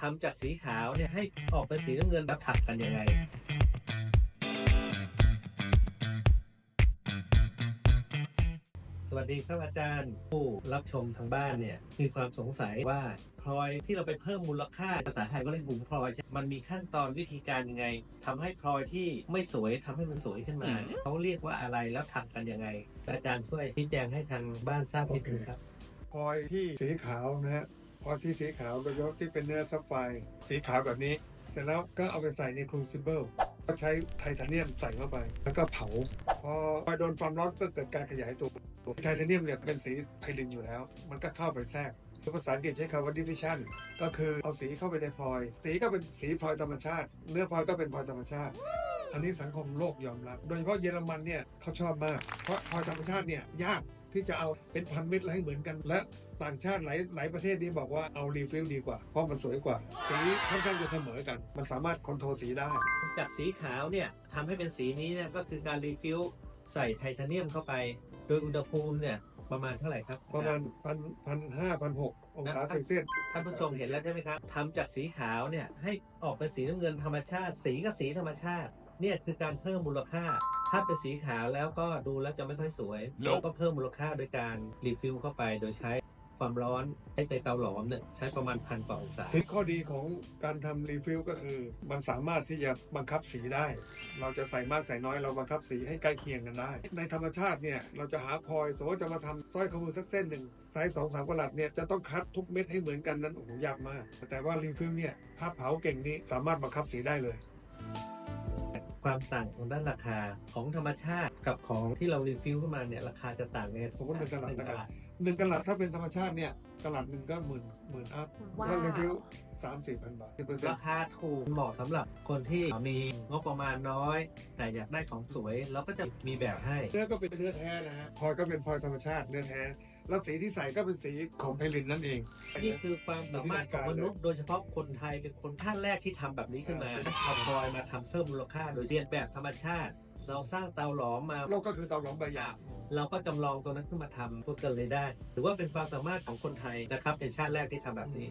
ทำจากสีขาวเนี่ยให้ออกเป็นสีน้ำเงินแล้วถักกันยังไงสวัสดีครับอาจารย์ผู้รับชมทางบ้านเนี่ยมีความสงสัยว่าพลอยที่เราไปเพิ่มมูลค่าภาษาไทยก็เรียกบุ๋มพลอยใช่ไหมมันมีขั้นตอนวิธีการยังไงทำให้พลอยที่ไม่สวยทำให้มันสวยขึ้นมาเขาเรียกว่าอะไรแล้วทำกันยังไง อาจารย์ช่วยชี้แจงให้ทางบ้านทราบนิดนึงครับพลอยที่สีขาวนะฮะ พอที่สีขาวโดยเฉพาะที่เป็นเนื้อซับไฟร์สีขาวแบบนี้ เสร็จแล้วก็เอาไปใส่ในครูซิเบิลก็ใช้ไทเทเนียมใส่เข้าไป แล้วก็เผา พอพอโดนความร้อนก็เกิดการขยายตัวไทเทเนียมเนี่ยเป็นสีไพลินอยู่แล้ว มันก็เข้าไปแทรกภาษาอังกฤษใช้คำว่า diffusion ก็คือเอาสีเข้าไปในพลอย สีก็เป็นสีพลอยธรรมชาติ เนื้อพลอยก็เป็นพลอยธรรมชาติ อันนี้สังคมโลกยอมรับ โดยเฉพาะเยอรมันเนี่ยเขาชอบมาก เพราะพลอยธรรมชาติเนี่ยยากที่จะเอาเป็นพันเม็ดแล้วให้เหมือนกัน และต่างชาติหลายหลายประเทศนี้บอกว่าเอารีฟิลดีกว่า เพราะมันสวยกว่าสีค่อนข้างจะเสมอกัน มันสามารถคอนโทรลสีได้ จากสีขาวเนี่ยทำให้เป็นสีนี้เนี่ยก็คือการรีฟิลใส่ไทเทเนียมเข้าไป โดยอุณหภูมิเนี่ยประมาณเท่าไหร่ครับ ประมาณพันพันห้าพันหกองศาเซลเซียสท่านผู้ชมเห็นแล้วใช่ไหมครับทำจากสีขาวเนี่ยให้ออกเป็นสีน้ำเงินธรรมชาติ สีก็สีธรรมชาติ เนี่ยคือการเพิ่มมูลค่า ถ้าเป็นสีขาวแล้วก็ดูแล้วจะไม่ค่อยสวยเราก็เพิ่มมูลค่าโดยการรีฟิลเข้าไปโดยใช้ความร้อนใช้ในเตาหลอมเนี่ยใช้ประมาณพันกว่าองศาที่ข้อดีของการทำรีฟิลก็คือ มันสามารถที่จะบังคับสีได้ เราจะใส่มากใส่น้อยเราบังคับสีให้ใกล้เคียงกันได้ ในธรรมชาติเนี่ยเราจะหาพลอยสมมติว่าจะมาทำสร้อยข้อมือสักเส้นหนึ่งไซส์สองสามกะลัดเนี่ยจะต้องคัดทุกเม็ดให้เหมือนกันนั้นโอ้โหยากมาก แต่ว่ารีฟิลเนี่ยถ้าเผาเก่งนี้สามารถบังคับสีได้เลย ความต่างของด้านราคาของธรรมชาติกับของที่เรารีฟิลขึ้นมาเนี่ยราคาจะต่างไงสมมุติหนึ่งกะลัดหนึ่งกะลัดหนึ่งกะลัดถ้าเป็นธรรมชาติเนี่ยกะลัดหนึ่งก็หมื่นหมื่นอัพว้าวถ้ารีฟิล สามสี่พันบาทสิบเปอร์เซ็นราต์คาถูกเหมาะสำหรับคนที่มีงบประมาณน้อย แต่อยากได้ของสวยเราก็จะมีแบบให้เนื้อก็เป็นเนื้อแท้นะฮะพลอยก็เป็นพลอยธรรมชาติเนื้อแท้แล้วสีที่ใส่ก็เป็นสีของไพลินนั่นเอง นี่คือความสามารถของมนุษย์โดยเฉพาะคนไทยเป็นคนท่านแรกที่ทำแบบนี้ขึ้นมาเอาพลอยมาทำเพิ่มมูลค่าโดยเรียนแบบธรรมชาติ เราสร้างเตาหลอมมาโลกก็คือเตาหลอมใบหยาบเราก็จำลองตัวนั้นขึ้นมาทำพวกกันเลยได้ ถือว่าเป็นความสามารถของคนไทยนะครับเป็นชาติแรกที่ทำแบบนี้